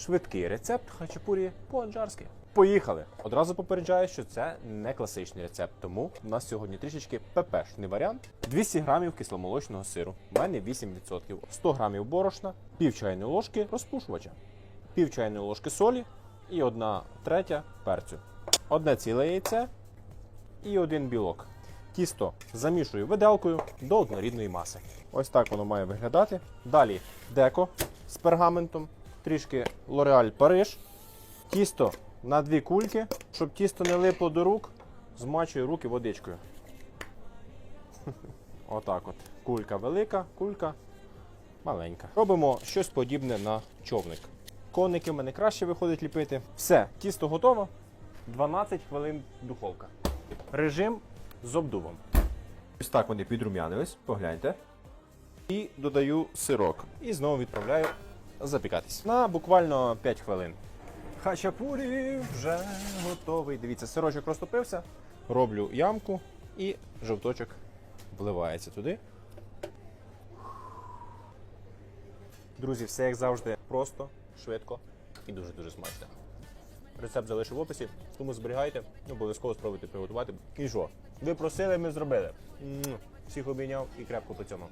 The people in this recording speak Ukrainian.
Швидкий рецепт хачапурі по-аджарськи. Поїхали! Одразу попереджаю, що це не класичний рецепт, тому у нас сьогодні трішечки ППшний варіант. 200 грамів кисломолочного сиру, у мене 8%, 100 грамів борошна, пів чайної ложки розпушувача, пів чайної ложки солі і одна третя перцю. Одне ціле яйце і один білок. Тісто замішую виделкою до однорідної маси. Ось так воно має виглядати. Далі деко з пергаментом, трішки L'Oreal Париж. Тісто на дві кульки, щоб тісто не липло до рук, змачую руки водичкою. Отак от. Кулька велика, кулька маленька. Робимо щось подібне на човник. Коники в мене краще виходить ліпити. Все, тісто готово. 12 хвилин духовка. Режим з обдувом. Ось так вони підрум'янились, погляньте. І додаю сирок. І знову відправляю запікатись. На буквально 5 хвилин. Хачапурі вже готовий. Дивіться, сирочок розтопився. Роблю ямку і жовточок вливається туди. Друзі, все як завжди просто, швидко і дуже-дуже смачно. Рецепт залишу в описі, тому зберігайте, обов'язково спробуйте приготувати. І що? Ви просили, ми зробили. Всіх обійняв і крепко по цьому.